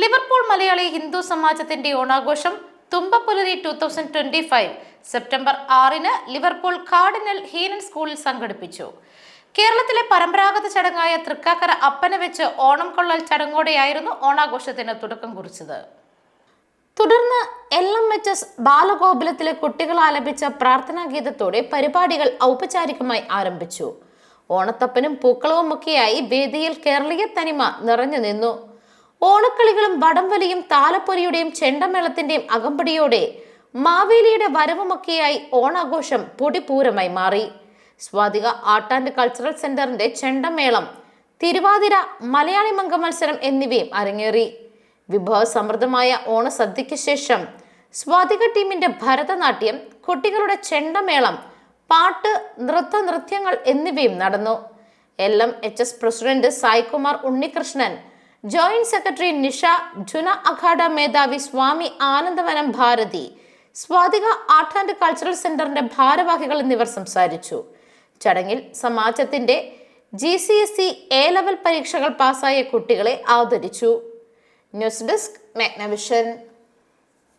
Liverpool Malayali Hindu സമാജത്തിന്റെ ഓണാഘോഷം Thumbappulari two thousand twenty five September ആറിന് ലിവർപൂൾ കാർഡിനൽ ഹീനൻ സ്കൂളിൽ സംഘടിപ്പിച്ചു. കേരളത്തിലെ പരമ്പരാഗത ചടങ്ങായ തൃക്കാക്കര അപ്പന വെച്ച് ഓണം കൊള്ളൽ ചടങ്ങോടെയായിരുന്നു ഓണാഘോഷത്തിന് തുടക്കം കുറിച്ചത്. തുടർന്ന് എൽ എം എച്ച് എസ് ബാലഗോകുലത്തിലെ കുട്ടികൾ ആലപിച്ച പ്രാർത്ഥനാ ഗീതത്തോടെ പരിപാടികൾ ഔപചാരികമായി ആരംഭിച്ചു. ഓണത്തപ്പനും പൂക്കളവുമൊക്കെയായി വേദിയിൽ കേരളീയ തനിമ നിറഞ്ഞു നിന്നു. ഓണക്കളികളും വടംവലിയും താലപ്പൊലിയുടെയും ചെണ്ടമേളത്തിന്റെയും അകമ്പടിയോടെ മാവേലിയുടെ വരവുമൊക്കെയായി ഓണാഘോഷം പൊടിപൂരമായി മാറി. സ്വാതിക ആർട്ട് ആൻഡ് കൾച്ചറൽ സെന്ററിന്റെ ചെണ്ടമേളം തിരുവാതിര മലയാളി മംഗ മത്സരം എന്നിവയും അരങ്ങേറി. വിഭവ സമൃദ്ധമായ ഓണസദ്യയ്ക്ക് ശേഷം സ്വാതിക ടീമിന്റെ ഭരതനാട്യം കുട്ടികളുടെ ചെണ്ടമേളം പാട്ട് നൃത്ത നൃത്യങ്ങൾ എന്നിവയും നടന്നു. L M H S president Saikumar Unnikrishnan joint secretary Nisha Juna Akhada മേധാവി Swami Anandavanam Bharati Swathika art and cultural സെന്ററിന്റെ ഭാരവാഹികൾ എന്നിവർ സംസാരിച്ചു. ചടങ്ങിൽ സമാജത്തിന്റെ G C S C A level പരീക്ഷകൾ പാസ്സായ കുട്ടികളെ ആദരിച്ചു. News desk Magnavision.